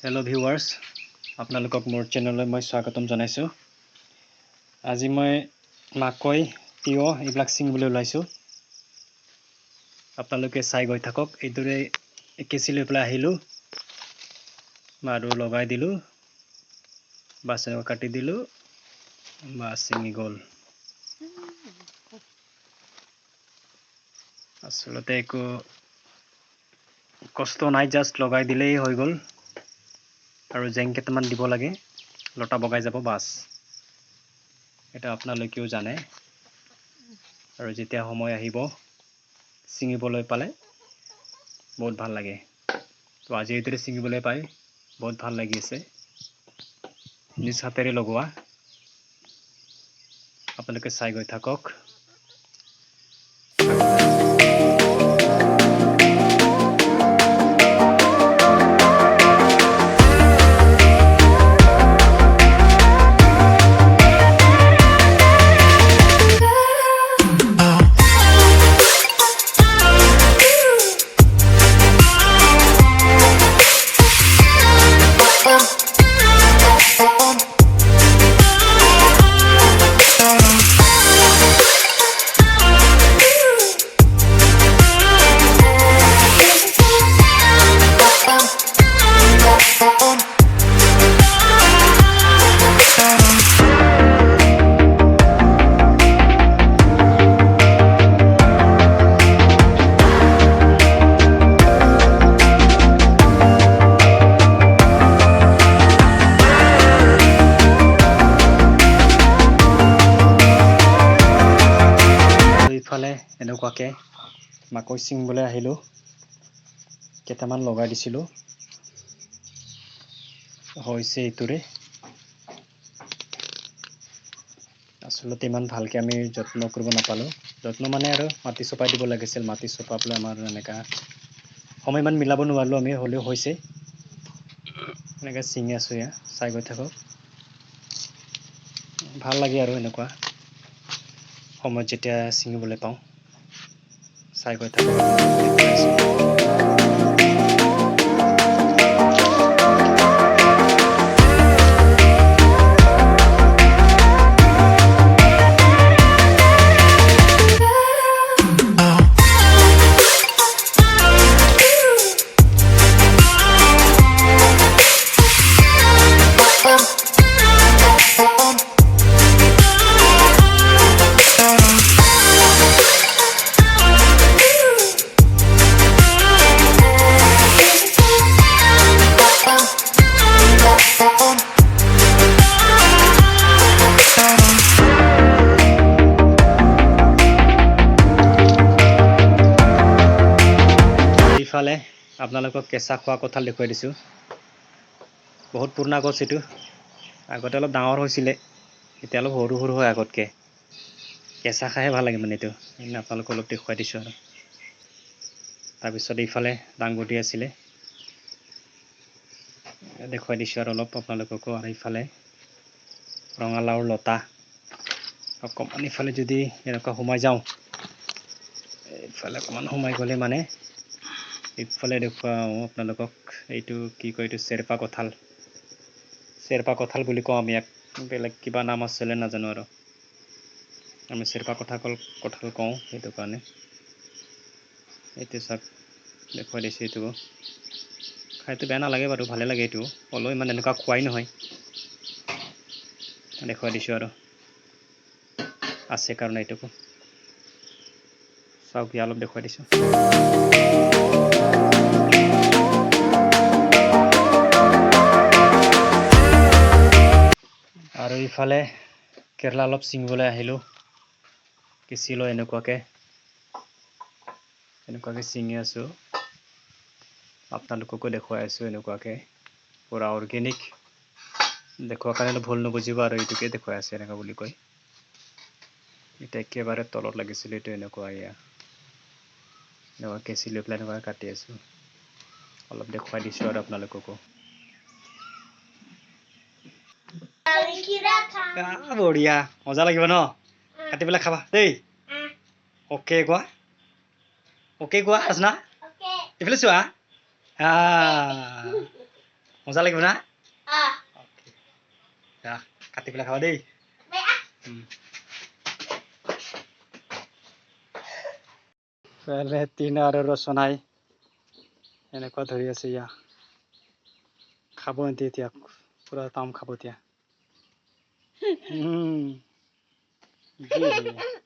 Hello viewers আপোনালোকক মোৰ চেনেললৈ মই স্বাগতম জনাইছোঁ। আজি মই মাকৈ তিয়ঁহ এইবিলাক ছিঙিবলৈ ওলাইছোঁ। আপোনালোকে চাই গৈ থাকক। এইদৰে কেঁচি লৈ পেলাই আহিলোঁ। আৰু লগাই দিলোঁ। বাছ এনেকৈ কাটি দিলোঁ। বাছ ছিঙি গ'ল। আচলতে একো কষ্ট নাই জাষ্ট লগাই দিলেই হৈ গ'ল। আৰু জেং কেইটামান দিব লাগে। লতা বগাই যাব বাছ। এটা আপোনালোকেও জানে। আৰু যেতিয়া সময় আহিব ছিঙিবলৈ পালে বহুত ভাল লাগে। তো আজি এইদৰে ছিঙিবলৈ পাই বহুত ভাল লাগি আছে। নিজ হাতেৰে লগোৱা। আপোনালোকে চাই গৈ থাকক। ইফালে এনেকুৱাকৈ মাকৈ ছিঙিবলৈ আহিলোঁ। কেইটামান লগাই দিছিলোঁ। হৈছে এইটোৰে। আচলতে ইমান ভালকৈ আমি যত্ন কৰিব নাপালোঁ। যত্ন মানে আৰু মাটি চপাই দিব লাগিছিল। মাটি চপাবলৈ আমাৰ এনেকুৱা সময় ইমান মিলাব নোৱাৰিলোঁ আমি হ'লেও হৈছে। এনেকৈ ছিঙি আছোঁ এয়া চাই গৈ থাকক। ভাল লাগে আৰু এনেকুৱা। সময়ত যেতিয়া ছিঙিবলৈ পাওঁ চাই গৈ থাকক আপোনালোকক কেঁচা খোৱা কঁঠাল দেখুৱাই দিছোঁ। বহুত পুৰণা গছ এইটো। আগতে অলপ ডাঙৰ হৈছিলে এতিয়া অলপ সৰু সৰু হয় আগতকৈ। কেঁচা খাইহে ভাল লাগে মানে এইটো। সেইকাৰণে আপোনালোকক অলপ দেখুৱাই দিছোঁ আৰু। তাৰপিছত এইফালে দাংবডি আছিলে। দেখুৱাই দিছোঁ আৰু অলপ আপোনালোককো আৰু এইফালে। ৰঙালাওৰ লতা। অকণমান ইফালে যদি এনেকুৱা সোমাই যাওঁ এইফালে অকণমান সোমাই গ'লে মানে ইফালে দেখুৱাওঁ আপোনালোকক এইটো কি কয় এইটো চেৰপা কঁঠাল। চেৰপা কঁঠাল বুলি কওঁ আমি ইয়াক বেলেগ কিবা নাম আছিলে, নাজানো আৰু। আমি চেৰপা কঁঠাল কঁঠাল কওঁ সেইটো কাৰণে। এইটো চাওক, দেখুৱাই দিছোঁ এইটো। খাইতো বেয়া নালাগে বাৰু, ভালে লাগে এইটো। হ'লেও ইমান এনেকুৱা খোৱাই নহয়। দেখুৱাই দিছোঁ আৰু। আছে কাৰণে এইটোকো। চাওক ইয়াত অলপ দেখুৱাই দিছোঁ। ইফালে কেৰেলা অলপ ছিঙিবলৈ আহিলোঁ কেঁচি লৈ এনেকুৱাকৈ। এনেকুৱাকৈ ছিঙি আছোঁ। আপোনালোককো দেখুৱাই আছোঁ এনেকুৱাকৈ। পূৰা অৰ্গেনিক দেখুৱাৰ কাৰণে ভুল নুবুজিব আৰু এইটোকে দেখুৱাই আছে এনেকুৱা বুলি কয়। এতিয়া একেবাৰে তলত লাগিছিল এইটো এনেকুৱা এয়া। এনেকুৱা কেঁচি লৈ পেলাই এনেকুৱা কাটি আছোঁ। অলপ দেখুৱাই দিছোঁ আৰু আপোনালোককো। বঢ়িয়া মজা লাগিব ন কাটি পেলাই খাবা দেই অ'কে কোৱা অ'কে কোৱা ৰাজনা এইফালে চোৱা আহ মজা লাগিব না Ah, যা কাটি পেলাই খাবা দেই উম। পেলে টিনা আৰু ৰচনাই এনেকুৱা ধৰি আছে ইয়া খাব এতে এতিয়া পুৰা তাম খাব এতিয়া 嗯。